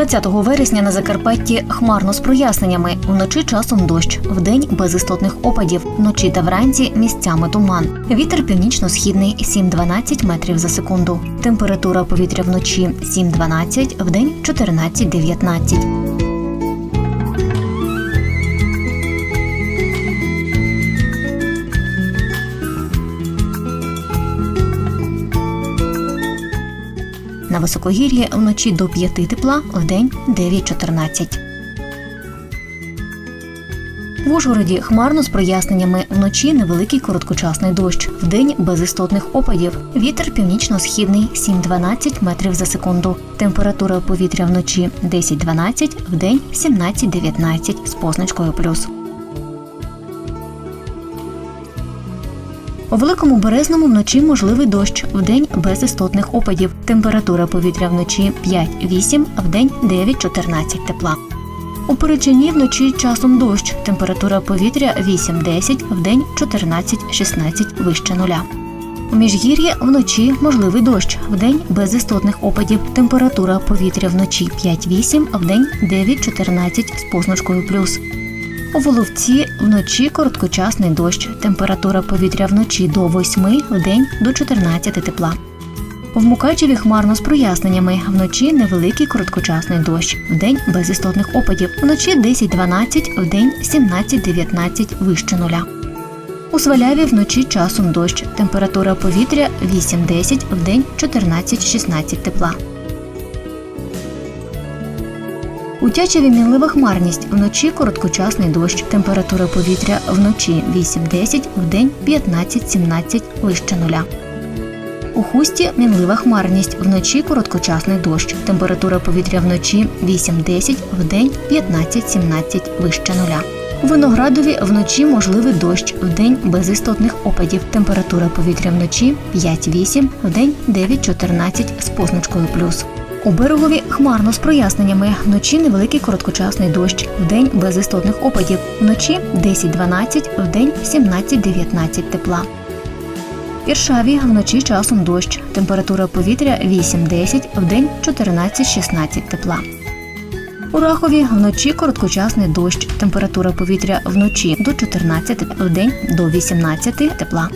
20 вересня на Закарпатті хмарно з проясненнями. Вночі часом дощ, вдень без істотних опадів. Вночі та вранці місцями туман. Вітер північно-східний 7-12 метрів за секунду. Температура повітря вночі 7-12, вдень 14-19. На високогір'ї вночі до 5 тепла, вдень 9-14. В Ужгороді хмарно з проясненнями. Вночі невеликий короткочасний дощ. Вдень без істотних опадів. Вітер північно-східний 7-12 метрів за секунду. Температура повітря вночі 10-12, вдень 17-19 з позначкою плюс. У великому березному вночі можливий дощ, вдень без істотних опадів. Температура повітря вночі 5-8, вдень 9-14 тепла. У Перечині вночі часом дощ. Температура повітря 8-10, вдень 14-16 вище нуля. У міжгір'ї вночі можливий дощ, вдень без істотних опадів. Температура повітря вночі 5-8, вдень 9-14 з позначкою плюс. У Воловці вночі короткочасний дощ. Температура повітря вночі до 8, вдень до 14 тепла. В Мукачеві хмарно з проясненнями. Вночі невеликий короткочасний дощ. Вдень без істотних опадів. Вночі 10-12, вдень 17-19 вище нуля. У Сваляві вночі часом дощ. Температура повітря 8-10, вдень 14-16 тепла. У Тячеві мінлива хмарність. Вночі короткочасний дощ. Температура повітря вночі 8-10, вдень 15-17 вище нуля. У хусті мінлива хмарність. Вночі короткочасний дощ. Температура повітря вночі 8-10, вдень 15-17 вище нуля. У Виноградові вночі можливий дощ, вдень без істотних опадів. Температура повітря вночі 5-8, вдень 9-14 з позначкою плюс. У берегові хмарно з проясненнями. Вночі невеликий короткочасний дощ, вдень без істотних опадів. Вночі 10-12, вдень 17-19 тепла. Іршаві вночі часом дощ. Температура повітря 8-10, вдень 14-16 тепла. У Рахові вночі короткочасний дощ. Температура повітря вночі до 14, вдень до 18 тепла.